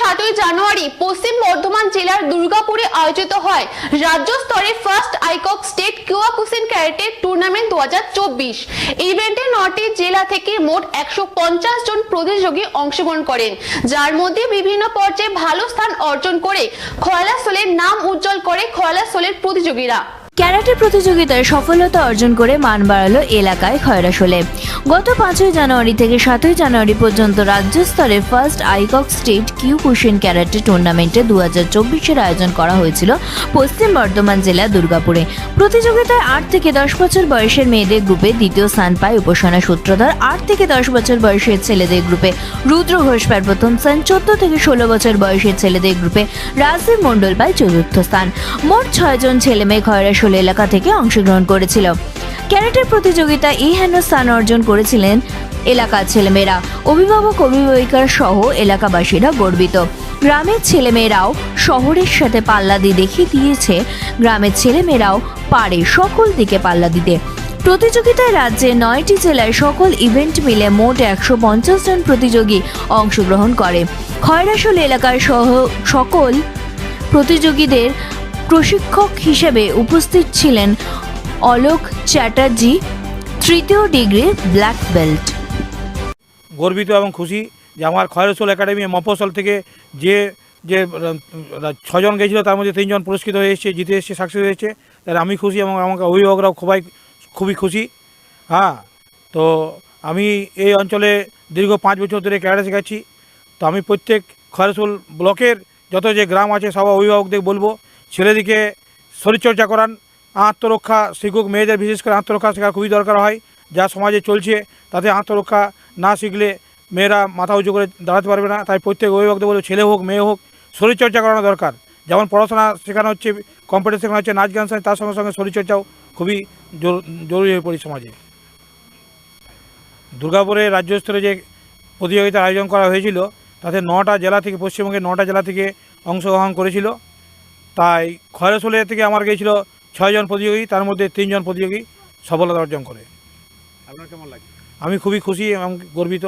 সাতই জানুয়ারি পশ্চিম বর্ধমান জেলার দুর্গাপুরে আয়োজিত হয়। রাজ্য স্তরে ফার্স্ট আইকক স্টেট কিওয়াকুসিন ক্যারেটে টুর্নামেন্ট দু ইভেন্টে নটি জেলা থেকে মোট একশো পঞ্চাশ জন প্রতিযোগী অংশগ্রহণ করেন। যার মধ্যে বিভিন্ন পর্যায়ে ভালো স্থান অর্জন করে খয়লাসোলের নাম উজ্জ্বল করে খয়লাসোলের প্রতিযোগীরা। ক্যারাটে প্রতিযোগিতায় সফলতা অর্জন করে মান বাড়ালো এলাকায় খয়রাসোলে গত পাঁচই জানুয়ারি থেকে সাতই জানুয়ারি পর্যন্ত রাজ্য স্তরে ফার্স্ট আইকক স্টেট কিউ কুশিন ক্যারাটে টুর্নামেন্টে দু হাজার চব্বিশের আয়োজন করা হয়েছিল পশ্চিম বর্ধমান জেলা দুর্গাপুরে। প্রতিযোগিতায় আট থেকে দশ বছর বয়সের মেয়েদের গ্রুপে দ্বিতীয় স্থান পায় উপাসনা সূত্রধর। আট থেকে দশ বছর বয়সের ছেলেদের গ্রুপে রুদ্র ঘোষ পায় প্রথম স্থান চোদ্দ থেকে ষোলো বছর বয়সের ছেলেদের গ্রুপে রাজদীপ মণ্ডল পায় চতুর্থ স্থান। মোট ছয়জন ছেলে মেয়ে খয়রাসোল এলাকা থেকে অংশগ্রহণ করেছিল। ক্যারেটের প্রতিযোগিতায় এই হেন স্থান অর্জন করেছিলেন এলাকার ছেলেমেয়েরা, অভিভাবক অভিভাবিকার সহ এলাকাবাসীরা গর্বিত। গ্রামের ছেলেমেয়েরাও শহরের সাথে পাল্লা দিয়ে দেখিয়ে দিয়েছে, গ্রামের ছেলেমেয়েরাও পারে সকল দিকে পাল্লা দিতে। প্রতিযোগিতায় রাজ্যে নয়টি জেলায় সকল ইভেন্ট মিলে মোট একশো পঞ্চাশ জন প্রতিযোগী অংশগ্রহণ করে। খয়রাসোল এলাকার সহ সকল প্রতিযোগীদের প্রশিক্ষক হিসেবে উপস্থিত ছিলেন অলোক চ্যাটার্জি, তৃতীয় ডিগ্রির ব্ল্যাক বেল্ট। গর্বিত এবং খুশি যে আমার খয়রসোল একাডেমি মফসল থেকে যে যে, ছজন গেছিল তার মধ্যে তিনজন পুরস্কৃত হয়ে এসেছে, জিতে এসেছে, সাকসেস হয়েছে তাহলে আমি খুশি এবং আমাকে অভিভাবকরাও খুবই খুবই খুশি। হ্যাঁ তো আমি এই অঞ্চলে দীর্ঘ পাঁচ বছর ধরে ক্যারাটে শেখাচ্ছি। তো আমি প্রত্যেক খয়রসোল ব্লকের যত যে গ্রাম আছে, সব অভিভাবকদের বলব, ছেলেদিকে শরীরচর্চা করান, আত্মরক্ষা শিক্ষক মেয়েদের বিশেষ করে আত্মরক্ষা শেখা খুবই দরকার হয়, যা সমাজে চলছে, তাতে আত্মরক্ষা না শিখলে মেয়েরা মাথা উঁচু করে দাঁড়াতে পারবে না। তাই প্রত্যেক অভিভাবকদের বলব ছেলে হোক মেয়ে হোক শরীরচর্চা করানো দরকার। যেমন পড়াশোনা শেখানো হচ্ছে কম্পিউটার শেখানো হচ্ছে নাচ গান শেখানো, তার সঙ্গে সঙ্গে শরীরচর্চাও খুবই জরু- জরুরি হয়ে পড়ে সমাজে। দুর্গাপুরে রাজ্য স্তরে যে প্রতিযোগিতার আয়োজন করা হয়েছিল তাতে নটা জেলা থেকে পশ্চিমবঙ্গের নটা জেলা থেকে অংশগ্রহণ করেছিল। তাই খয়রসোলে থেকে আমার গিয়েছিল ছয়জন প্রতিযোগী তার মধ্যে তিনজন প্রতিযোগী সফলতা অর্জন করে। আপনার কেমন লাগে আমি খুবই খুশি এবং গর্বিত।